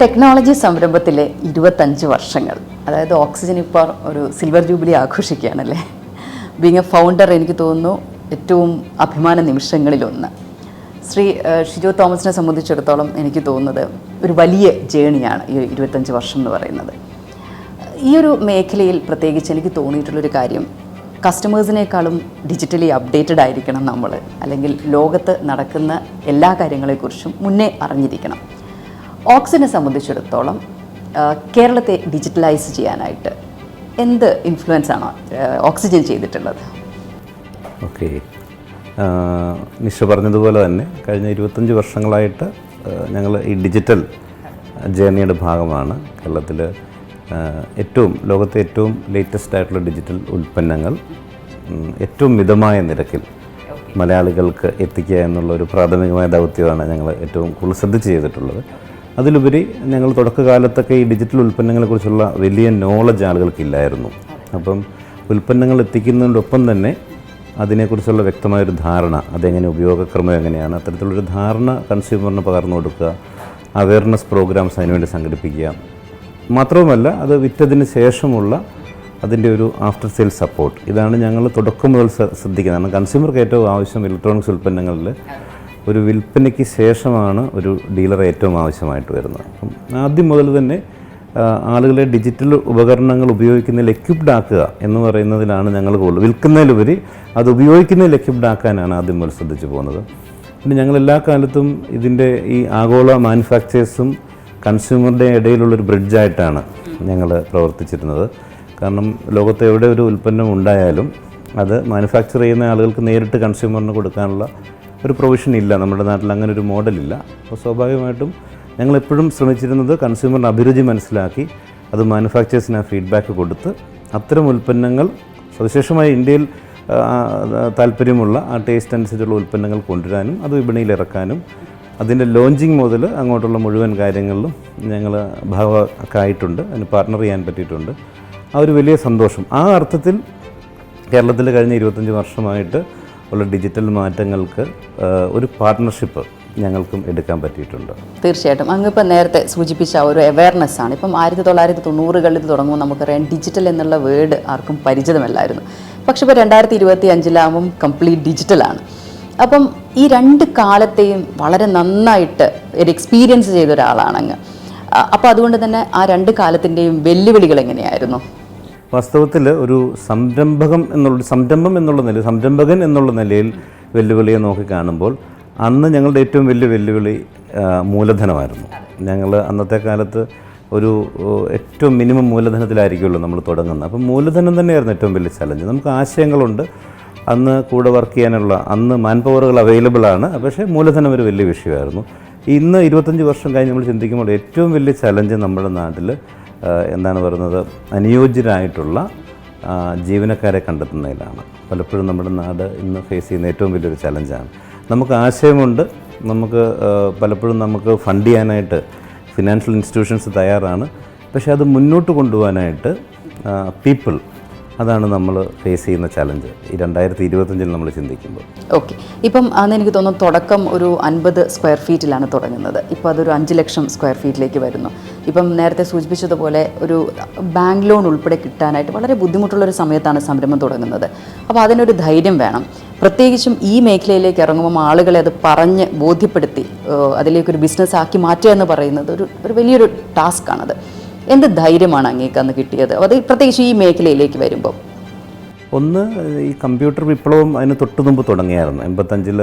Technology സംരംഭത്തിലെ ഇരുപത്തഞ്ച് വർഷങ്ങൾ. അതായത് ഓക്സിജൻ ഇപ്പോൾ ഒരു സിൽവർ ജൂബിലി ആഘോഷിക്കുകയാണല്ലേ? ബീങ് എ ഫൗണ്ടർ എനിക്ക് തോന്നുന്നു ഏറ്റവും അഭിമാന നിമിഷങ്ങളിലൊന്ന്. ശ്രീ ഷിജോ തോമസിനെ സംബന്ധിച്ചിടത്തോളം എനിക്ക് തോന്നുന്നത് ഒരു വലിയ ജേണിയാണ് ഈ ഇരുപത്തഞ്ച് വർഷം എന്ന് പറയുന്നത്. ഈ ഒരു മേഖലയിൽ പ്രത്യേകിച്ച് എനിക്ക് തോന്നിയിട്ടുള്ളൊരു കാര്യം കസ്റ്റമേഴ്സിനേക്കാളും ഡിജിറ്റലി അപ്ഡേറ്റഡ് ആയിരിക്കണം നമ്മൾ. അല്ലെങ്കിൽ ലോകത്ത് നടക്കുന്ന എല്ലാ കാര്യങ്ങളെക്കുറിച്ചും മുന്നേ അറിഞ്ഞിരിക്കണം. ഓക്സിജനെ സംബന്ധിച്ചിടത്തോളം കേരളത്തെ ഡിജിറ്റലൈസ് ചെയ്യാനായിട്ട് എന്ത് ഇൻഫ്ലുവൻസ് ആണോ ഓക്സിജൻ ചെയ്തിട്ടുള്ളത്? ഓക്കെ. നിഷ പറഞ്ഞതുപോലെ തന്നെ കഴിഞ്ഞ ഇരുപത്തഞ്ച് വർഷങ്ങളായിട്ട് ഞങ്ങൾ ഈ ഡിജിറ്റൽ ജേർണിയുടെ ഭാഗമാണ് കേരളത്തിൽ ഏറ്റവും ലോകത്തെ ഏറ്റവും ലേറ്റസ്റ്റ് ആയിട്ടുള്ള ഡിജിറ്റൽ ഉൽപ്പന്നങ്ങൾ ഏറ്റവും മിതമായ നിരക്കിൽ മലയാളികൾക്ക് എത്തിക്കുക എന്നുള്ള ഒരു പ്രാഥമികമായ ദൗത്യമാണ് ഞങ്ങൾ ഏറ്റവും കൂടുതൽ ശ്രദ്ധിച്ച് ചെയ്തിട്ടുള്ളത്. അതിലുപരി ഞങ്ങൾ തുടക്കകാലത്തൊക്കെ ഈ ഡിജിറ്റൽ ഉൽപ്പന്നങ്ങളെക്കുറിച്ചുള്ള വലിയ നോളജ് ആളുകൾക്കില്ലായിരുന്നു. അപ്പം ഉൽപ്പന്നങ്ങൾ എത്തിക്കുന്നതിനോടൊപ്പം തന്നെ അതിനെക്കുറിച്ചുള്ള വ്യക്തമായൊരു ധാരണ അതെങ്ങനെ ഉപയോഗക്രമം എങ്ങനെയാണ് അത്തരത്തിലുള്ളൊരു ധാരണ കൺസ്യൂമറിന് പകർന്നു കൊടുക്കുക അവയർനെസ് പ്രോഗ്രാംസ് അതിനുവേണ്ടി സംഘടിപ്പിക്കുക. മാത്രവുമല്ല അത് വിറ്റതിന് ശേഷമുള്ള അതിന്റെ ഒരു ആഫ്റ്റർ സെയിൽ സപ്പോർട്ട് ഇതാണ് ഞങ്ങൾ തുടക്കം മുതൽ ശ്ര- ശ്രദ്ധിക്കുന്നത്. കാരണം കൺസ്യൂമർക്ക് ഏറ്റവും ആവശ്യം ഇലക്ട്രോണിക്സ് ഉൽപ്പന്നങ്ങളിൽ ഒരു വിൽപ്പനയ്ക്ക് ശേഷമാണ് ഒരു ഡീലർ ഏറ്റവും ആവശ്യമായിട്ട് വരുന്നത്. അപ്പം ആദ്യം മുതൽ തന്നെ ആളുകളെ ഡിജിറ്റൽ ഉപകരണങ്ങൾ ഉപയോഗിക്കുന്നതിൽ എക്യുപ്ഡ് ആക്കുക എന്ന് പറയുന്നതിലാണ് ഞങ്ങൾ കൂടുതൽ. വിൽക്കുന്നതിലുപരി അത് ഉപയോഗിക്കുന്നതിൽ എക്യുപ്ഡ് ആക്കാനാണ് ആദ്യം മുതൽ ശ്രദ്ധിച്ചു പോകുന്നത്. പിന്നെ ഞങ്ങൾ എല്ലാ കാലത്തും ഇതിന്റെ ഈ ആഗോള മാനുഫാക്ചേഴ്സും കൺസ്യൂമറുടെ ഇടയിലുള്ളൊരു ബ്രിഡ്ജായിട്ടാണ് ഞങ്ങൾ പ്രവർത്തിച്ചിരുന്നത്. കാരണം ലോകത്ത് എവിടെ ഒരു ഉൽപ്പന്നം ഉണ്ടായാലും അത് മാനുഫാക്ചർ ചെയ്യുന്ന ആളുകൾക്ക് നേരിട്ട് കൺസ്യൂമറിന് കൊടുക്കാനുള്ള ഒരു പ്രൊവിഷൻ ഇല്ല. നമ്മുടെ നാട്ടിൽ അങ്ങനെ ഒരു മോഡലില്ല അപ്പോൾ സ്വാഭാവികമായിട്ടും ഞങ്ങൾ എപ്പോഴും ശ്രമിച്ചിരുന്നത് കൺസ്യൂമറിന്റെ അഭിരുചി മനസ്സിലാക്കി അത് മാനുഫാക്ചേഴ്സിന് ആ ഫീഡ്ബാക്ക് കൊടുത്ത് അത്തരം ഉൽപ്പന്നങ്ങൾ സവിശേഷമായി ഇന്ത്യയിൽ താല്പര്യമുള്ള ആ ടേസ്റ്റ് അനുസരിച്ചുള്ള ഉൽപ്പന്നങ്ങൾ കൊണ്ടുവരാനും അത് വിപണിയിൽ ഇറക്കാനും അതിന്റെ ലോഞ്ചിങ് മുതൽ അങ്ങോട്ടുള്ള മുഴുവൻ കാര്യങ്ങളിലും ഞങ്ങൾ ഭാഗമായിട്ടുണ്ട് അതിന് പാർട്ണർ ചെയ്യാൻ പറ്റിയിട്ടുണ്ട്. ആ ഒരു വലിയ സന്തോഷം. ആ അർത്ഥത്തിൽ കേരളത്തിൽ കഴിഞ്ഞ ഇരുപത്തഞ്ച് വർഷമായിട്ട് ഉള്ള ഡിജിറ്റൽ മാറ്റങ്ങൾക്ക് ഒരു പാർട്ട്ണർഷിപ്പ് ഞങ്ങൾക്കും എടുക്കാൻ പറ്റിയിട്ടുണ്ട്. തീർച്ചയായിട്ടും. അങ്ങ് ഇപ്പം നേരത്തെ സൂചിപ്പിച്ച ഒരു അവയർനെസ് ആണ്. ഇപ്പം ആയിരത്തി തൊള്ളായിരത്തി തൊണ്ണൂറുകളിൽ തുടങ്ങുമ്പോൾ നമുക്കറിയാം ഡിജിറ്റൽ എന്നുള്ള വേർഡ് ആർക്കും പരിചിതമല്ലായിരുന്നു. പക്ഷെ ഇപ്പോൾ രണ്ടായിരത്തി ഇരുപത്തി അഞ്ചിലാകുമ്പം കംപ്ലീറ്റ് ഡിജിറ്റലാണ് അപ്പം ഈ രണ്ട് കാലത്തെയും വളരെ നന്നായിട്ട് ഒരു എക്സ്പീരിയൻസ് ചെയ്ത ഒരാളാണ് അങ്ങ് അപ്പോൾ അതുകൊണ്ട് തന്നെ ആ രണ്ട് കാലത്തിന്റെയും വെല്ലുവിളികൾ എങ്ങനെയായിരുന്നു? വാസ്തവത്തിൽ ഒരു സംരംഭകം എന്നുള്ള സംരംഭം എന്നുള്ള നിലയിൽ സംരംഭകൻ എന്നുള്ള നിലയിൽ വെല്ലുവിളിയെ നോക്കി കാണുമ്പോൾ അന്ന് ഞങ്ങളുടെ ഏറ്റവും വലിയ വെല്ലുവിളി മൂലധനമായിരുന്നു. ഞങ്ങൾ അന്നത്തെ കാലത്ത് ഒരു ഏറ്റവും മിനിമം മൂലധനത്തിലായിരിക്കുമല്ലോ നമ്മൾ തുടങ്ങുന്നത്. അപ്പം മൂലധനം തന്നെയായിരുന്നു ഏറ്റവും വലിയ ചലഞ്ച്. നമുക്ക് ആശയങ്ങളുണ്ട്. അന്ന് കൂടെ വർക്ക് ചെയ്യാനുള്ള അന്ന് മാൻ പവറുകൾ അവൈലബിൾ ആണ് പക്ഷേ മൂലധനം ഒരു വലിയ വിഷയമായിരുന്നു. ഇന്ന് ഇരുപത്തഞ്ച് വർഷം കഴിഞ്ഞ് നമ്മൾ ചിന്തിക്കുമ്പോൾ ഏറ്റവും വലിയ ചലഞ്ച് നമ്മുടെ നാട്ടിൽ എന്താണ് പറയുന്നത് അനുയോജ്യരായിട്ടുള്ള ജീവനക്കാരെ കണ്ടെത്തുന്നതിലാണ്. പലപ്പോഴും നമ്മുടെ നാട് ഇന്ന് ഫേസ് ചെയ്യുന്ന ഏറ്റവും വലിയൊരു ചലഞ്ചാണ് നമുക്ക് ആശയമുണ്ട് നമുക്ക് പലപ്പോഴും നമുക്ക് ഫണ്ട് ചെയ്യാനായിട്ട് ഫിനാൻഷ്യൽ ഇൻസ്റ്റിറ്റ്യൂഷൻസ് തയ്യാറാണ്. പക്ഷേ അത് മുന്നോട്ട് കൊണ്ടുപോകാനായിട്ട് പീപ്പിൾ അതാണ് നമ്മൾ ഫേസ് ചെയ്യുന്ന ചലഞ്ച് ഈ രണ്ടായിരത്തി ഇരുപത്തഞ്ചിൽ നമ്മൾ ചിന്തിക്കുമ്പോൾ. ഓക്കെ ഇപ്പം അന്ന് എനിക്ക് തോന്നുന്നു തുടക്കം ഒരു അൻപത് സ്ക്വയർ ഫീറ്റിലാണ് തുടങ്ങുന്നത്. ഇപ്പോൾ അതൊരു അഞ്ച് ലക്ഷം സ്ക്വയർ ഫീറ്റിലേക്ക് വരുന്നു. ഇപ്പം നേരത്തെ സൂചിപ്പിച്ചതുപോലെ ഒരു ബാങ്ക് ലോൺ ഉൾപ്പെടെ കിട്ടാനായിട്ട് വളരെ ബുദ്ധിമുട്ടുള്ള ഒരു സമയത്താണ് സംരംഭം തുടങ്ങുന്നത്. അപ്പോൾ അതിനൊരു ധൈര്യം വേണം. പ്രത്യേകിച്ചും ഈ മേഖലയിലേക്ക് ഇറങ്ങുമ്പോൾ ആളുകളെ അത് പറഞ്ഞ് ബോധ്യപ്പെടുത്തി അതിലേക്കൊരു ബിസിനസ് ആക്കി മാറ്റുക എന്ന് പറയുന്നത് ഒരു ഒരു വലിയൊരു ടാസ്ക്കാണത് എന്ത് ധൈര്യമാണ് അങ്ങേക്ക് അന്ന് കിട്ടിയത്? അത് പ്രത്യേകിച്ച് ഈ മേഖലയിലേക്ക് വരുമ്പോൾ ഒന്ന് ഈ കമ്പ്യൂട്ടർ വിപ്ലവം അതിന് തൊട്ട് മുമ്പ് തുടങ്ങിയായിരുന്നു. എൺപത്തഞ്ചിൽ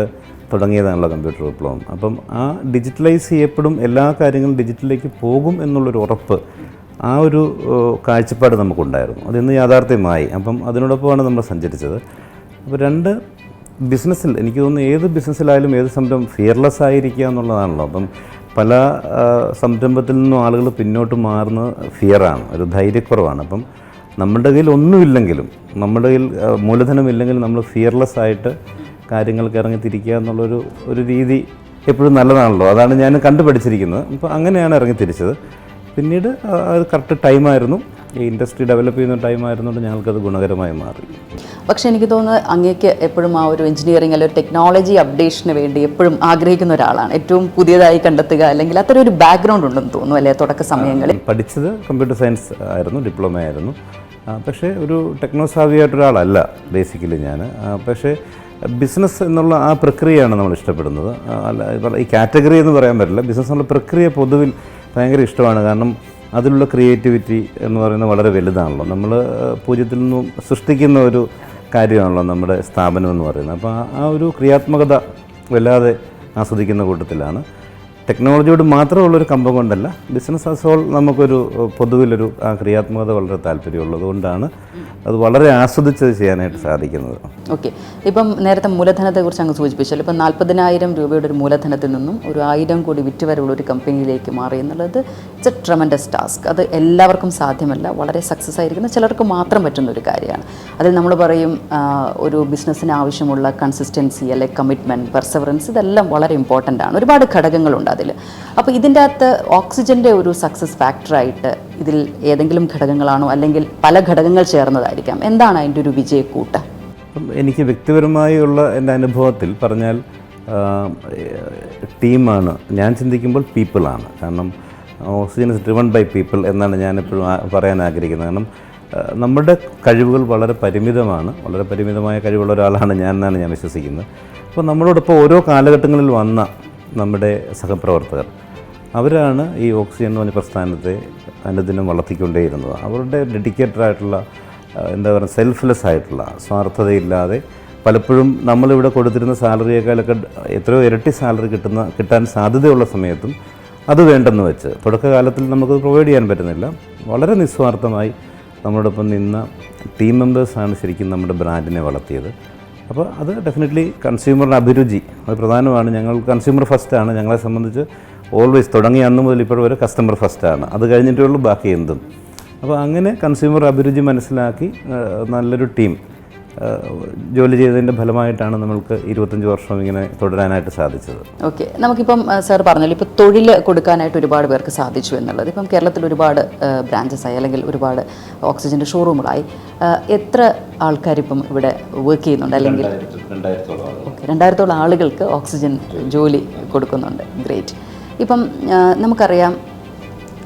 തുടങ്ങിയതാണല്ലോ കമ്പ്യൂട്ടർ വിപ്ലവം. അപ്പം ആ ഡിജിറ്റലൈസ് ചെയ്യപ്പെടും എല്ലാ കാര്യങ്ങളും ഡിജിറ്റലിലേക്ക് പോകും എന്നുള്ളൊരു ഉറപ്പ് ആ ഒരു കാഴ്ചപ്പാട് നമുക്കുണ്ടായിരുന്നു. അതിന്ന് യാഥാർത്ഥ്യമായി. അപ്പം അതിനോടൊപ്പമാണ് നമ്മൾ സഞ്ചരിച്ചത്. അപ്പോൾ രണ്ട് ബിസിനസ്സിൽ എനിക്ക് തോന്നുന്നു ഏത് ബിസിനസ്സിലായാലും ഏത് സംരംഭം ഫിയർലെസ് ആയിരിക്കുക എന്നുള്ളതാണല്ലോ. അപ്പം പല സംരംഭത്തിൽ നിന്നും ആളുകൾ പിന്നോട്ട് മാറുന്ന ഫിയറാണ് ഒരു ധൈര്യക്കുറവാണ്. അപ്പം നമ്മുടെ കയ്യിൽ ഒന്നുമില്ലെങ്കിലും നമ്മുടെ കയ്യിൽ മൂലധനമില്ലെങ്കിലും നമ്മൾ ഫിയർലെസ് ആയിട്ട് കാര്യങ്ങൾക്ക് ഇറങ്ങി തിരിക്കുക എന്നുള്ളൊരു ഒരു രീതി എപ്പോഴും നല്ലതാണല്ലോ. അതാണ് ഞാൻ കണ്ടുപഠിച്ചിരിക്കുന്നത്. അപ്പോൾ അങ്ങനെയാണ് ഇറങ്ങി തിരിച്ചത്. പിന്നീട് അത് കറക്റ്റ് ടൈമായിരുന്നു. ഇൻഡസ്ട്രി ഡെവലപ്പ് ചെയ്യുന്ന ടൈം ആയിരുന്നുകൊണ്ട് ഞങ്ങൾക്കത് ഗുണകരമായി മാറി. പക്ഷേ എനിക്ക് തോന്നുന്നത് അങ്ങേക്ക് എപ്പോഴും ആ ഒരു എഞ്ചിനീയറിംഗ് അല്ലെങ്കിൽ ടെക്നോളജി അപ്ഡേഷന് വേണ്ടി എപ്പോഴും ആഗ്രഹിക്കുന്ന ഒരാളാണ്. ഏറ്റവും പുതിയതായി കണ്ടെത്തുക അല്ലെങ്കിൽ അത്ര ഒരു ബാക്ക്ഗ്രൗണ്ട് ഉണ്ടെന്ന് തോന്നുന്നു അല്ലേ തുടക്ക സമയങ്ങളിൽ? പഠിച്ചത് കമ്പ്യൂട്ടർ സയൻസ് ആയിരുന്നു ഡിപ്ലോമ ആയിരുന്നു. പക്ഷേ ഒരു ടെക്നോ ഒരാളല്ല ബേസിക്കലി ഞാൻ പക്ഷേ ബിസിനസ് എന്നുള്ള ആ പ്രക്രിയയാണ് നമ്മൾ ഇഷ്ടപ്പെടുന്നത്. അല്ല ഈ ഈ കാറ്റഗറി എന്ന് പറയാൻ പറ്റില്ല. ബിസിനസ് എന്നുള്ള പ്രക്രിയ പൊതുവിൽ ഭയങ്കര ഇഷ്ടമാണ്. കാരണം അതിലുള്ള ക്രിയേറ്റിവിറ്റി എന്ന് പറയുന്നത് വളരെ വലുതാണല്ലോ. നമ്മൾ പൂജ്യത്തിൽ നിന്നും സൃഷ്ടിക്കുന്ന ഒരു കാര്യമാണല്ലോ നമ്മുടെ സ്ഥാപനം എന്ന് പറയുന്നത്. അപ്പോൾ ആ- ഒരു ക്രിയാത്മകത വല്ലാതെ ആസ്വദിക്കുന്ന കൂട്ടത്തിലാണ്. ടെക്നോളജിയോട് മാത്രമുള്ളൊരു കമ്പം കൊണ്ടല്ല ബിസിനസ് ആസ് ഹോൾ നമുക്കൊരു പൊതുവിലൊരു ക്രിയാത്മകത വളരെ താല്പര്യമുള്ളത് കൊണ്ടാണ് അത് വളരെ ആസ്വദിച്ചത് ചെയ്യാനായിട്ട് സാധിക്കുന്നത്. ഓക്കെ. ഇപ്പം നേരത്തെ മൂലധനത്തെക്കുറിച്ച് അങ്ങ് സൂചിപ്പിച്ചല്ലോ. ഇപ്പം നാൽപ്പതിനായിരം രൂപയുടെ ഒരു മൂലധനത്തിൽ നിന്നും ഒരു ആയിരം കോടി വിറ്റ് വരെയുള്ള ഒരു കമ്പനിയിലേക്ക് മാറി എന്നുള്ളത് ഇറ്റ്സ് എ ട്രമൻഡസ് ടാസ്ക്. അത് എല്ലാവർക്കും സാധ്യമല്ല വളരെ സക്സസ് ആയിരിക്കുന്ന ചിലർക്ക് മാത്രം പറ്റുന്ന ഒരു കാര്യമാണ്. അതിൽ നമ്മൾ പറയും ഒരു ബിസിനസ്സിന് ആവശ്യമുള്ള കൺസിസ്റ്റൻസി അല്ലെ കമ്മിറ്റ്മെന്റ് പെർസവറൻസ് ഇതെല്ലാം വളരെ ഇമ്പോർട്ടന്റ് ആണ്. ഒരുപാട് ഘടകങ്ങളുണ്ട്. അതിൽ. അപ്പോൾ ഇതിന്റെ അകത്ത് ഓക്സിജന്റെ ഒരു സക്സസ് ഫാക്ടറായിട്ട് ഇതിൽ ഏതെങ്കിലും ഘടകങ്ങളാണോ അല്ലെങ്കിൽ പല ഘടകങ്ങൾ ചേർന്നതായിരിക്കാം. എന്താണ് അതിന്റെ ഒരു വിജയക്കൂട്ട്? എനിക്ക് വ്യക്തിപരമായുള്ള എന്റെ അനുഭവത്തിൽ പറഞ്ഞാൽ ടീമാണ് ഞാൻ ചിന്തിക്കുമ്പോൾ പീപ്പിളാണ്. കാരണം oxygen is driven by people എന്നാണ് ഞാൻ എപ്പോഴും പറയാൻ ആഗ്രഹിക്കുന്നത്. കാരണം നമ്മുടെ കഴിവുകൾ വളരെ പരിമിതമാണ്. വളരെ പരിമിതമായ കഴിവുള്ള ഒരാളാണ് ഞാൻ എന്നാണ് ഞാൻ വിശ്വസിക്കുന്നത്. അപ്പോൾ നമ്മളോടൊപ്പം ഓരോ കാലഘട്ടങ്ങളിൽ വന്ന നമ്മുടെ സഹപ്രവർത്തകർ. അവരാണ് ഈ ഓക്സിജൻ എന്ന് പറഞ്ഞ പ്രസ്ഥാനത്തെ അനുദിനം വളർത്തിക്കൊണ്ടേയിരുന്നത്. അവരുടെ ഡെഡിക്കേറ്റഡ് ആയിട്ടുള്ള എന്താ പറയുക സെൽഫ്ലെസ് ആയിട്ടുള്ള സ്വാർത്ഥതയില്ലാതെ പലപ്പോഴും നമ്മളിവിടെ കൊടുത്തിരുന്ന സാലറിയേക്കാളൊക്കെ എത്രയോ ഇരട്ടി സാലറി കിട്ടുന്ന കിട്ടാൻ സാധ്യതയുള്ള സമയത്തും അത് വേണ്ടെന്ന് വെച്ച് തുടക്കകാലത്തിൽ നമുക്ക് പ്രൊവൈഡ് ചെയ്യാൻ പറ്റുന്നില്ല. വളരെ നിസ്വാർത്ഥമായി നമ്മളോടൊപ്പം നിന്ന ടീം മെമ്പേഴ്സാണ് ശരിക്കും നമ്മുടെ ബ്രാൻഡിനെ വളർത്തിയത്. അപ്പോൾ അത് ഡെഫിനറ്റ്ലി കൺസ്യൂമറിന്റെ അഭിരുചി. അത് പ്രധാനമാണ്. ഞങ്ങൾ കൺസ്യൂമർ ഫസ്റ്റ് ആണ്. ഞങ്ങളെ സംബന്ധിച്ച് ഓൾവേസ് തുടങ്ങിയ അന്ന് മുതൽ ഇപ്പോൾ വരെ കസ്റ്റമർ ഫസ്റ്റ് ആണ്. അത് കഴിഞ്ഞിട്ടേ ഉള്ളൂ ബാക്കി എന്തും. അപ്പോൾ അങ്ങനെ കൺസ്യൂമർ അഭിരുചി മനസ്സിലാക്കി നല്ലൊരു ടീം ജോലി ചെയ്തതിന്റെ ഫലമായിട്ടാണ് നമ്മൾക്ക് ഇരുപത്തഞ്ച് വർഷം ഇങ്ങനെ തുടരാനായിട്ട് സാധിച്ചത്. ഓക്കെ. നമുക്കിപ്പം സാർ പറഞ്ഞല്ലോ ഇപ്പോൾ തൊഴിൽ കൊടുക്കാനായിട്ട് ഒരുപാട് പേർക്ക് സാധിച്ചു എന്നുള്ളത്. ഇപ്പം കേരളത്തിൽ ഒരുപാട് ബ്രാഞ്ചസ് ആയി അല്ലെങ്കിൽ ഒരുപാട് ഓക്സിജന്റെ ഷോറൂമുകളായി. എത്ര ആൾക്കാരിപ്പം ഇവിടെ വർക്ക് ചെയ്യുന്നുണ്ട്? അല്ലെങ്കിൽ ഓക്കെ രണ്ടായിരത്തോളം ആളുകൾക്ക് ഓക്സിജൻ ജോലി കൊടുക്കുന്നുണ്ട്. ഗ്രേറ്റ് ഇപ്പം നമുക്കറിയാം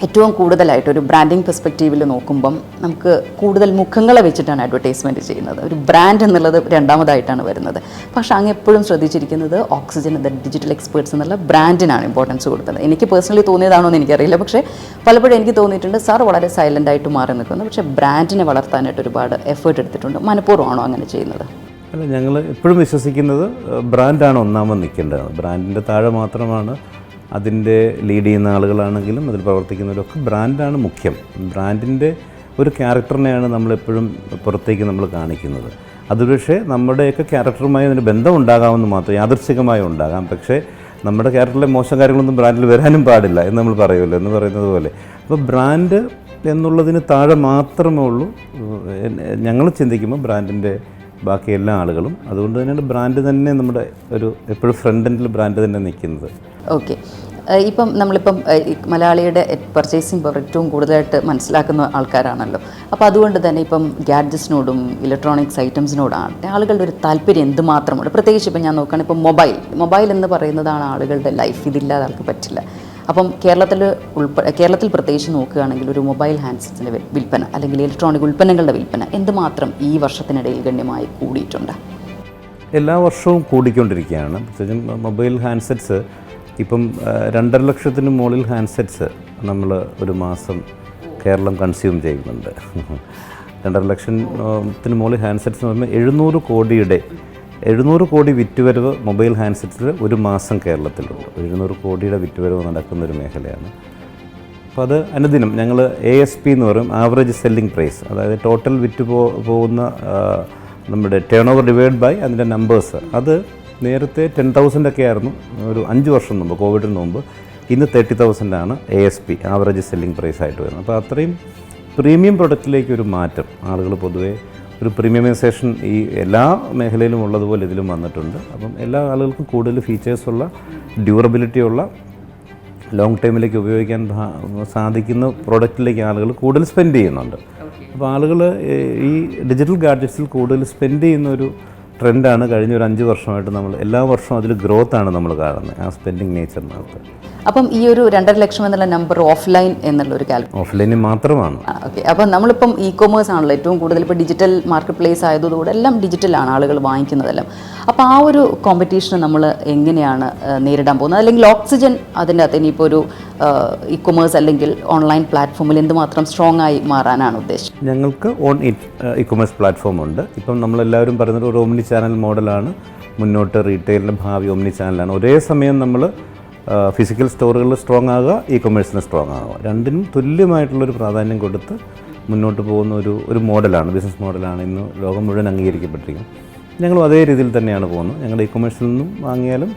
ഏറ്റവും കൂടുതലായിട്ട് ഒരു ബ്രാൻഡിങ് പെർസ്പെക്റ്റീവിൽ നോക്കുമ്പം നമുക്ക് കൂടുതൽ മുഖങ്ങളെ വെച്ചിട്ടാണ് അഡ്വർടൈസ്മെന്റ് ചെയ്യുന്നത്. ഒരു ബ്രാൻഡ് എന്നുള്ളത് രണ്ടാമതായിട്ടാണ് വരുന്നത്. പക്ഷെ അങ്ങ് എപ്പോഴും ശ്രദ്ധിച്ചിരിക്കുന്നത് ഓക്സിജൻ എന്ന ഡിജിറ്റൽ എക്സ്പേർട്സ് എന്നുള്ള ബ്രാൻഡിനാണ് ഇമ്പോർട്ടൻസ് കൊടുക്കുന്നത്. എനിക്ക് പേഴ്സണലി തോന്നിയതാണോ എന്ന് എനിക്കറിയില്ല. പക്ഷേ പലപ്പോഴും എനിക്ക് തോന്നിയിട്ടുണ്ട് സാർ വളരെ സൈലന്റ് ആയിട്ട് മാറി നിൽക്കുന്നു. പക്ഷേ ബ്രാൻഡിനെ വളർത്താനായിട്ട് ഒരുപാട് എഫേർട്ട് എടുത്തിട്ടുണ്ട്. മനഃപൂർവമാണോ അങ്ങനെ ചെയ്യുന്നത്? അല്ല ഞങ്ങൾ എപ്പോഴും വിശ്വസിക്കുന്നത് ബ്രാൻഡാണ് ഒന്നാമത് നിൽക്കേണ്ടത്. ബ്രാൻഡിന്റെ താഴെ മാത്രമാണ് അതിന്റെ ലീഡ് ചെയ്യുന്ന ആളുകളാണെങ്കിലും അതിൽ പ്രവർത്തിക്കുന്നവരൊക്കെ ബ്രാൻഡാണ് മുഖ്യം. ബ്രാൻഡിന്റെ ഒരു ക്യാരക്ടറിനെയാണ് നമ്മളെപ്പോഴും പുറത്തേക്ക് നമ്മൾ കാണിക്കുന്നത്. അത് നമ്മുടെയൊക്കെ ക്യാരക്ടറുമായി അതിന് ബന്ധം ഉണ്ടാകാമെന്ന് മാത്രം യാദൃശികമായി ഉണ്ടാകാം. പക്ഷേ നമ്മുടെ ക്യാരക്ടറിലെ മോശം കാര്യങ്ങളൊന്നും ബ്രാൻഡിൽ വരാനും പാടില്ല എന്ന് നമ്മൾ പറയുമല്ലോ എന്ന് പറയുന്നത് പോലെ. അപ്പോൾ ബ്രാൻഡ് എന്നുള്ളതിന് താഴെ മാത്രമേ ഉള്ളൂ. ഞങ്ങൾ ചിന്തിക്കുമ്പോൾ ബ്രാൻഡിന്റെ ബാക്കി എല്ലാ ആളുകളും. അതുകൊണ്ട് തന്നെയാണ് ബ്രാൻഡ് തന്നെ നമ്മുടെ ഒരു എപ്പോഴും ഫ്രണ്ട് എൻഡിൽ ബ്രാൻഡ് തന്നെ നിൽക്കുന്നത്. ഓക്കെ ഇപ്പം നമ്മളിപ്പം മലയാളിയുടെ പർച്ചേസിങ് പവർ ഏറ്റവും കൂടുതലായിട്ട് മനസ്സിലാക്കുന്ന ആൾക്കാരാണല്ലോ. അപ്പോൾ അതുകൊണ്ട് തന്നെ ഇപ്പം ഗാഡ്ജറ്റ്സിനോടും ഇലക്ട്രോണിക്സ് ഐറ്റംസിനോടാണ് ആളുകളുടെ ഒരു താല്പര്യം എന്തുമാത്രമുണ്ട്? പ്രത്യേകിച്ച് ഇപ്പം ഞാൻ നോക്കുകയാണെങ്കിൽ ഇപ്പം മൊബൈൽ മൊബൈൽ എന്ന് പറയുന്നതാണ് ആളുകളുടെ ലൈഫ് ഇതില്ലാതെ ആൾക്ക് പറ്റില്ല. അപ്പം കേരളത്തിൽ ഉൾപ്പെടെ കേരളത്തിൽ പ്രത്യേകിച്ച് നോക്കുകയാണെങ്കിൽ ഒരു മൊബൈൽ ഹാൻഡ്സെറ്റിന്റെ വിൽപ്പന അല്ലെങ്കിൽ ഇലക്ട്രോണിക് ഉൽപ്പന്നങ്ങളുടെ വിൽപ്പന എന്തുമാത്രം ഈ വർഷത്തിനിടയിൽ ഗണ്യമായി കൂടിയിട്ടുണ്ട്? എല്ലാ വർഷവും കൂടിക്കൊണ്ടിരിക്കുകയാണ്. പ്രത്യേകിച്ചും മൊബൈൽ ഹാൻഡ്സെറ്റ്സ് ഇപ്പം രണ്ടര ലക്ഷത്തിന് മുകളിൽ ഹാൻഡ്സെറ്റ്സ് നമ്മൾ ഒരു മാസം കേരളം കൺസ്യൂം ചെയ്യുന്നുണ്ട്. രണ്ടര ലക്ഷത്തിന് മുകളിൽ ഹാൻഡ്സെറ്റ്സ് എന്ന് പറയുമ്പോൾ എഴുന്നൂറ് കോടിയുടെ എഴുന്നൂറ് കോടി വിറ്റുവരവ് മൊബൈൽ ഹാൻഡ്സെറ്റിൽ ഒരു മാസം കേരളത്തിലുണ്ട്. എഴുന്നൂറ് കോടിയുടെ വിറ്റുവരവ് നടക്കുന്ന ഒരു മേഖലയാണ്. അപ്പോൾ അത് അനുദിനം ഞങ്ങൾ എ എസ് പി എന്ന് പറയും ആവറേജ് സെല്ലിംഗ് പ്രൈസ് അതായത് ടോട്ടൽ വിറ്റ് പോകുന്ന നമ്മുടെ ടേൺ ഓവർ ഡിവൈഡ് ബൈ അതിന്റെ നമ്പേഴ്സ് അത് നേരത്തെ ടെൻ തൗസൻഡ് ഒക്കെ ആയിരുന്നു. ഒരു അഞ്ച് വർഷം മുമ്പ് കോവിഡിന് മുമ്പ്. ഇന്ന് thirty തൗസൻഡാണ് A S P average selling price ആയിട്ട് വരുന്നത്. അപ്പോൾ അത്രയും പ്രീമിയം പ്രൊഡക്റ്റിലേക്ക് ഒരു മാറ്റം ആളുകൾ പൊതുവേ ഒരു പ്രീമിയമൈസേഷൻ ഈ എല്ലാ മേഖലയിലും ഉള്ളതുപോലെ ഇതിലും വന്നിട്ടുണ്ട്. അപ്പം എല്ലാ ആളുകൾക്കും കൂടുതൽ ഫീച്ചേഴ്സുള്ള ഡ്യൂറബിലിറ്റി ഉള്ള ലോങ് ടൈമിലേക്ക് ഉപയോഗിക്കാൻ സാധിക്കുന്ന പ്രോഡക്റ്റിലേക്ക് ആളുകൾ കൂടുതൽ സ്പെൻഡ് ചെയ്യുന്നുണ്ട്. അപ്പോൾ ആളുകൾ ഈ ഡിജിറ്റൽ ഗാഡ്ജറ്റ്സിൽ കൂടുതൽ സ്പെൻഡ് ചെയ്യുന്ന ഒരു ട്രെൻഡാണ് കഴിഞ്ഞ ഒരു അഞ്ച് വർഷമായിട്ട് നമ്മൾ എല്ലാ വർഷവും അതിൽ ഗ്രോത്താണ് നമ്മൾ കാണുന്നത് ആ സ്പെൻഡിങ് നേച്ചറിനകത്ത് അപ്പം ഈ ഒരു രണ്ടര ലക്ഷം എന്നുള്ള നമ്പർ ഓഫ്ലൈൻ എന്നുള്ള ഒരു കാൽക്കുലേഷൻ ഓഫ്ലൈനിൽ മാത്രമാണ് ഓക്കെ അപ്പം നമ്മളിപ്പം ഇ കൊമേഴ്സ് ആണല്ലോ ഏറ്റവും കൂടുതൽ ഇപ്പോൾ ഡിജിറ്റൽ മാർക്കറ്റ് പ്ലേസ് ആയതോടുകൂടെ എല്ലാം ഡിജിറ്റലാണ് ആളുകൾ വാങ്ങിക്കുന്നതെല്ലാം. അപ്പോൾ ആ ഒരു കോമ്പറ്റീഷൻ നമ്മൾ എങ്ങനെയാണ് നേരിടാൻ പോകുന്നത്? അല്ലെങ്കിൽ ഓക്സിജൻ അതിന്റെ അകത്ത് ഇനിയിപ്പോൾ ഒരു ഇ കൊമേഴ്സ് അല്ലെങ്കിൽ ഓൺലൈൻ പ്ലാറ്റ്ഫോമിൽ എന്തുമാത്രം സ്ട്രോങ് ആയി മാറാനാണ് ഉദ്ദേശം ഞങ്ങൾക്ക് ഓൺ ഇ കൊമേഴ്സ് പ്ലാറ്റ്ഫോം ഉണ്ട്. ഇപ്പം നമ്മളെല്ലാവരും പറയുന്നത് ഒരു ഓംനി ചാനൽ മോഡലാണ് മുന്നോട്ട് റീറ്റെയിലിന്റെ ഭാവി ഓംനി ചാനലാണ് ഒരേ സമയം നമ്മൾ ഫിസിക്കൽ സ്റ്റോറുകളിൽ സ്ട്രോങ് ആകുക ഇ കൊമേഴ്സിന് സ്ട്രോങ് ആകുക. രണ്ടിനും തുല്യമായിട്ടുള്ളൊരു പ്രാധാന്യം കൊടുത്ത് മുന്നോട്ട് പോകുന്ന ഒരു ഒരു മോഡലാണ് ബിസിനസ് മോഡലാണ് ഇന്ന് ലോകം മുഴുവൻ അംഗീകരിക്കപ്പെട്ടിരിക്കുന്നത്. ഞങ്ങളും അതേ രീതിയിൽ തന്നെയാണ് പോകുന്നത്. ഞങ്ങളുടെ ഇ കൊമേഴ്സിൽ നിന്നും വാങ്ങിയാലും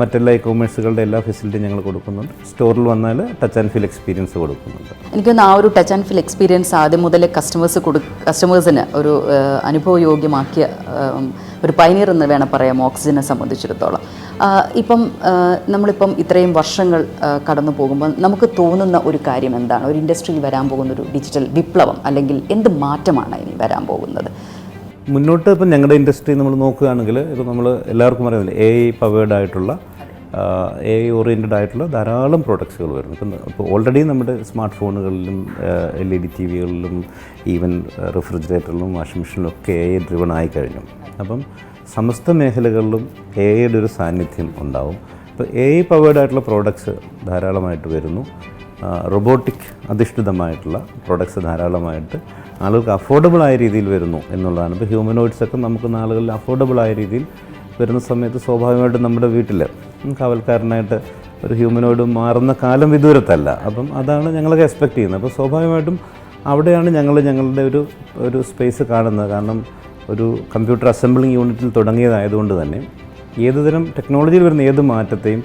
മറ്റെല്ലാ ഇ കൊമേഴ്സുകളുടെ എല്ലാ ഫെസിലിറ്റിയും ഞങ്ങൾ കൊടുക്കുന്നുണ്ട്. സ്റ്റോറിൽ വന്നാൽ ടച്ച് ആൻഡ് ഫീൽ എക്സ്പീരിയൻസ് കൊടുക്കുന്നുണ്ട്. എനിക്കൊന്ന് ആ ഒരു ടച്ച് ആൻഡ് ഫീൽ എക്സ്പീരിയൻസ് ആദ്യം മുതലേ കസ്റ്റമേഴ്സ് കൊടു കസ്റ്റമേഴ്സിന് ഒരു അനുഭവയോഗ്യമാക്കിയ ഒരു പൈനീർ എന്ന് വേണം പറയാം ഓക്സിജനെ സംബന്ധിച്ചിടത്തോളം. ഇപ്പം നമ്മളിപ്പം ഇത്രയും വർഷങ്ങൾ കടന്നു പോകുമ്പോൾ നമുക്ക് തോന്നുന്ന ഒരു കാര്യം എന്താണ്? ഒരു ഇൻഡസ്ട്രിയിൽ വരാൻ പോകുന്ന ഒരു ഡിജിറ്റൽ വിപ്ലവം അല്ലെങ്കിൽ എന്ത് മാറ്റമാണ് ഇനി വരാൻ പോകുന്നത്? മുന്നോട്ട് ഇപ്പം ഞങ്ങളുടെ ഇൻഡസ്ട്രി നമ്മൾ നോക്കുകയാണെങ്കിൽ ഇപ്പോൾ നമ്മൾ എല്ലാവർക്കും അറിയാമല്ലോ എ ഐ പവേഡ് ആയിട്ടുള്ള എ ഐ ഓറിയന്റഡ് ആയിട്ടുള്ള ധാരാളം പ്രോഡക്ട്സുകൾ വരുന്നു ഇപ്പം ഇപ്പോൾ ഓൾറെഡി നമ്മുടെ സ്മാർട്ട് ഫോണുകളിലും എൽ ഇ ഡി ടി വികളിലും ഈവൻ റെഫ്രിജറേറ്ററിലും വാഷിംഗ് മെഷീനിലും ഒക്കെ എ ഐ ഡ്രിവൺ ആയി കഴിഞ്ഞു. അപ്പം സമസ്ത മേഖലകളിലും എ ഐയുടെ ഒരു സാന്നിധ്യം ഉണ്ടാവും. ഇപ്പോൾ എ ഐ പവേഡ് ആയിട്ടുള്ള പ്രോഡക്ട്സ് ധാരാളമായിട്ട് വരുന്നു. റൊബോട്ടിക് അധിഷ്ഠിതമായിട്ടുള്ള പ്രോഡക്ട്സ് ധാരാളമായിട്ട് ആളുകൾക്ക് അഫോർഡബിൾ ആയ രീതിയിൽ വരുന്നു എന്നുള്ളതാണ്. ഇപ്പോൾ ഹ്യൂമനോയിഡ്സ് ഒക്കെ നമുക്ക് നാളുകളിൽ അഫോർഡബിൾ ആയ രീതിയിൽ വരുന്ന സമയത്ത് സ്വാഭാവികമായിട്ടും നമ്മുടെ വീട്ടിൽ കാവൽക്കാരനായിട്ട് ഒരു ഹ്യൂമനോട് മാറുന്ന കാലം വിദൂരത്തല്ല. അപ്പം അതാണ് ഞങ്ങളൊക്കെ എക്സ്പെക്ട് ചെയ്യുന്നത്. അപ്പോൾ സ്വാഭാവികമായിട്ടും അവിടെയാണ് ഞങ്ങൾ ഞങ്ങളുടെ ഒരു ഒരു സ്പേസ് കാണുന്നത്. കാരണം ഒരു കമ്പ്യൂട്ടർ അസംബ്ലിംഗ് യൂണിറ്റിൽ തുടങ്ങിയതായതുകൊണ്ട് തന്നെ ഏതുതരം ടെക്നോളജിയിൽ വരുന്ന ഏത് മാറ്റത്തെയും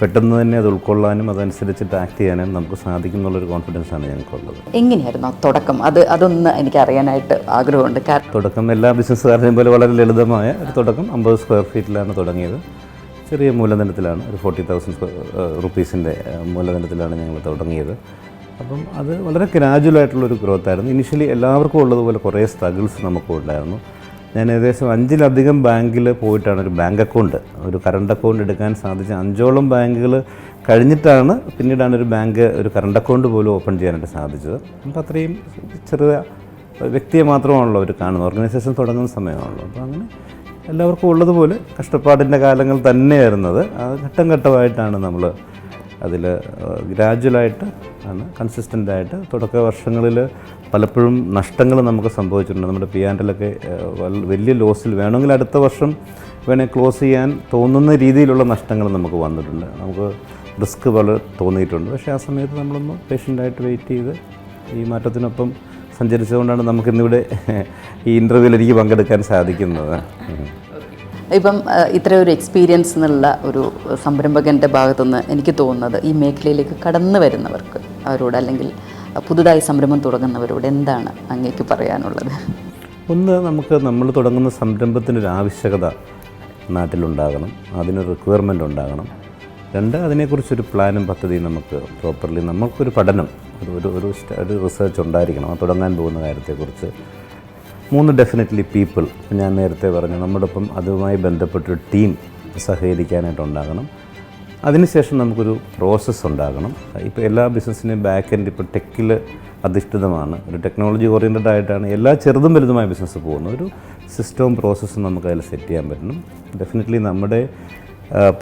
പെട്ടെന്ന് തന്നെ അത് ഉൾക്കൊള്ളാനും അതനുസരിച്ചിട്ട് ആക്ട് ചെയ്യാനും നമുക്ക് സാധിക്കും എന്നുള്ളൊരു കോൺഫിഡൻസ് ആണ് ഞങ്ങൾക്കുള്ളത്. എങ്ങനെയായിരുന്നു തുടക്കം? അത് അതൊന്ന് എനിക്ക് അറിയാനായിട്ട് ആഗ്രഹമുണ്ട് തുടക്കം എല്ലാ ബിസിനസ്സുകാരനെയും പോലെ വളരെ ലളിതമായ ഒരു തുടക്കം. അമ്പത് സ്ക്വയർ ഫീറ്റിലാണ് തുടങ്ങിയത്. ചെറിയ മൂലധനത്തിലാണ് ഒരു ഫോർട്ടി തൗസൻഡ് റുപ്പീസിന്റെ മൂലധനത്തിലാണ് ഞങ്ങൾ തുടങ്ങിയത്. അപ്പം അത് വളരെ ഗ്രാജുവലായിട്ടുള്ളൊരു ഗ്രോത്ത് ആയിരുന്നു. ഇനിഷ്യലി എല്ലാവർക്കും ഉള്ളതുപോലെ കുറേ സ്ട്രഗിൾസ് നമുക്കും ഉണ്ടായിരുന്നു. ഞാൻ ഏകദേശം അഞ്ചിലധികം ബാങ്കിൽ പോയിട്ടാണ് ഒരു ബാങ്ക് അക്കൗണ്ട്. ഒരു കറണ്ട് അക്കൗണ്ട് എടുക്കാൻ സാധിച്ച അഞ്ചോളം ബാങ്കുകൾ കഴിഞ്ഞിട്ടാണ് പിന്നീടാണ് ഒരു ബാങ്ക് ഒരു കറണ്ട് അക്കൗണ്ട് പോലും ഓപ്പൺ ചെയ്യാനായിട്ട് സാധിച്ചത്. നമുക്ക് അത്രയും ചെറിയ വ്യക്തിയെ മാത്രമാണല്ലോ അവർ കാണുന്നത്. ഓർഗനൈസേഷൻ തുടങ്ങുന്ന സമയമാണല്ലോ. അപ്പോൾ അങ്ങനെ എല്ലാവർക്കും ഉള്ളതുപോലെ കഷ്ടപ്പാടിന്റെ കാലങ്ങൾ തന്നെയായിരുന്നത്. ഘട്ടം ഘട്ടമായിട്ടാണ് നമ്മൾ അതിൽ ഗ്രാജുവലായിട്ട് ആണ് കൺസിസ്റ്റന്റ് ആയിട്ട് തുടക്ക വർഷങ്ങളിൽ പലപ്പോഴും നഷ്ടങ്ങൾ നമുക്ക് സംഭവിച്ചിട്ടുണ്ട്. നമ്മുടെ പി ആൻഡിലൊക്കെ വലിയ ലോസിൽ വേണമെങ്കിൽ അടുത്ത വർഷം വേണേൽ ക്ലോസ് ചെയ്യാൻ തോന്നുന്ന രീതിയിലുള്ള നഷ്ടങ്ങൾ നമുക്ക് വന്നിട്ടുണ്ട്. നമുക്ക് റിസ്ക് വളരെ തോന്നിയിട്ടുണ്ട്. പക്ഷേ ആ സമയത്ത് നമ്മളൊന്ന് പേഷ്യന്റായിട്ട് വെയിറ്റ് ചെയ്ത് ഈ മാറ്റത്തിനൊപ്പം സഞ്ചരിച്ചതുകൊണ്ടാണ് നമുക്കിന്നിവിടെ ഈ ഇന്റർവ്യൂവിൽ എനിക്ക് പങ്കെടുക്കാൻ സാധിക്കുന്നത്. ഇപ്പം ഇത്ര ഒരു എക്സ്പീരിയൻസ് എന്നുള്ള ഒരു സംരംഭകന്റെ ഭാഗത്തുനിന്ന് എനിക്ക് തോന്നുന്നത് ഈ മേഖലയിലേക്ക് കടന്നു വരുന്നവർക്ക് അവരോട് അല്ലെങ്കിൽ പുതുതായി സംരംഭം തുടങ്ങുന്നവരോട് എന്താണ് അങ്ങേക്ക് പറയാനുള്ളത്? ഒന്ന് നമുക്ക് നമ്മൾ തുടങ്ങുന്ന സംരംഭത്തിനൊരു ആവശ്യകത നാട്ടിലുണ്ടാകണം അതിന് റിക്വയർമെന്റ് ഉണ്ടാകണം. രണ്ട് അതിനെക്കുറിച്ചൊരു പ്ലാനും പദ്ധതിയും നമുക്ക് പ്രോപ്പർലി നമുക്കൊരു പഠനം ഒരു ഒരു ഒരു റിസർച്ച് ഉണ്ടായിരിക്കണം തുടങ്ങാൻ പോകുന്ന കാര്യത്തെക്കുറിച്ച് മൂന്ന് ഡെഫിനറ്റ്ലി പീപ്പിൾ ഞാൻ നേരത്തെ പറഞ്ഞു. നമ്മുടെ ഒപ്പം അതുമായി ബന്ധപ്പെട്ടൊരു ടീം സഹകരിക്കാനായിട്ട് ഉണ്ടാകണം അതിനുശേഷം നമുക്കൊരു പ്രോസസ്സ് ഉണ്ടാകണം. ഇപ്പോൾ എല്ലാ ബിസിനസ്സിനും ബാക്ക് എൻഡ് ഇപ്പോൾ ടെക്കിൽ അധിഷ്ഠിതമാണ്. ഒരു ടെക്നോളജി ഓറിയന്റഡ് ആയിട്ടാണ് എല്ലാ ചെറുതും വലുതുമായ ബിസിനസ് പോകുന്നത്. ഒരു സിസ്റ്റവും പ്രോസസ്സും നമുക്ക് അതിൽ സെറ്റ് ചെയ്യാൻ പറ്റണം. ഡെഫിനറ്റ്ലി നമ്മുടെ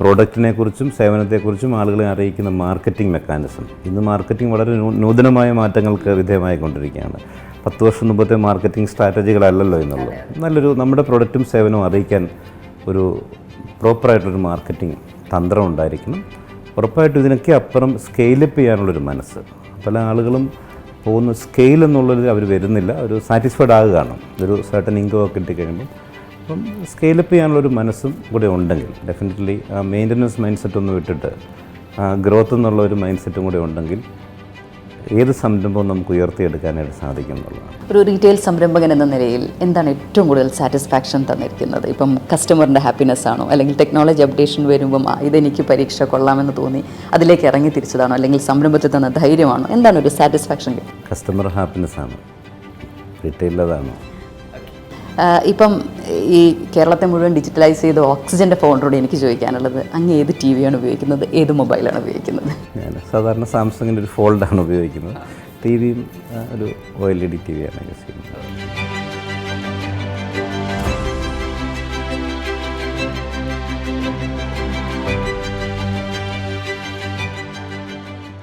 പ്രോഡക്റ്റിനെക്കുറിച്ചും സേവനത്തെക്കുറിച്ചും ആളുകളെ അറിയിക്കുന്ന മാർക്കറ്റിംഗ് മെക്കാനിസം ഇന്ന് മാർക്കറ്റിംഗ് വളരെ നൂതനമായ മാറ്റങ്ങൾക്ക് വിധേയമായിക്കൊണ്ടിരിക്കുകയാണ് പത്ത് വർഷം മുമ്പത്തെ മാർക്കറ്റിംഗ് സ്ട്രാറ്റജികളല്ലല്ലോ എന്നുള്ളത് നല്ലൊരു നമ്മുടെ പ്രൊഡക്റ്റും സേവനവും അറിയിക്കാൻ ഒരു പ്രോപ്പറായിട്ടൊരു മാർക്കറ്റിംഗ് തന്ത്രം ഉണ്ടായിരിക്കണം. ഉറപ്പായിട്ടും ഇതിനൊക്കെ അപ്പുറം സ്കെയിലപ്പ് ചെയ്യാനുള്ളൊരു മനസ്സ്. പല ആളുകളും പോകുന്ന സ്കെയിൽ എന്നുള്ളത് അവർ വരുന്നില്ല. ഒരു സാറ്റിസ്ഫൈഡ് ആകുകയാണ്. ഒരു സർട്ടൻ ഇൻകം ഒക്കെ കിട്ടിക്കഴിയുമ്പോൾ അപ്പം സ്കെയിലപ്പ് ചെയ്യാനുള്ളൊരു മനസ്സും കൂടെ ഉണ്ടെങ്കിൽ ഡെഫിനറ്റ്ലി മെയിന്റനൻസ് മൈൻഡ് സെറ്റ് ഒന്ന് വിട്ടിട്ട് ഗ്രോത്ത് എന്നുള്ള ഒരു മൈൻഡ് സെറ്റും കൂടെ ഉണ്ടെങ്കിൽ ഏത് സംരംഭവും നമുക്ക് ഉയർത്തിയെടുക്കാനായിട്ട് സാധിക്കും എന്നുള്ളതാണ്. ഒരു റീറ്റെയിൽ സംരംഭകൻ എന്ന നിലയിൽ എന്താണ് ഏറ്റവും കൂടുതൽ സാറ്റിസ്ഫാക്ഷൻ തന്നിരിക്കുന്നത്? ഇപ്പം കസ്റ്റമറിന്റെ ഹാപ്പിനെസ് ആണോ? അല്ലെങ്കിൽ ടെക്നോളജി അപ്ഡേഷൻ വരുമ്പം ഇതെനിക്ക് പരീക്ഷ കൊള്ളാമെന്ന് തോന്നി അതിലേക്ക് ഇറങ്ങി തിരിച്ചതാണോ? അല്ലെങ്കിൽ സംരംഭത്തിൽ തന്ന ധൈര്യമാണോ? എന്താണ് ഒരു സാറ്റിസ്ഫാക്ഷൻ കസ്റ്റമർ ഹാപ്പിനെസ് ആണ്. റീറ്റെയിലതാണ് ഇപ്പം ഈ കേരളത്തെ മുഴുവൻ ഡിജിറ്റലൈസ് ചെയ്ത ഓക്സിജന്റെ ഫോണിനോട് എനിക്ക് ചോദിക്കാനുള്ളത് അങ്ങ് ഏത് ടി വിയാണ് ഉപയോഗിക്കുന്നത് ഏത് മൊബൈലാണ് ഉപയോഗിക്കുന്നത്? ഞാൻ സാധാരണ സാംസങ്ങിന്റെ ഒരു ഫോൾഡാണ് ഉപയോഗിക്കുന്നത്. ടി വിയും ഒരു O L E D T വിയാണ് യൂസ് ചെയ്യുന്നത്.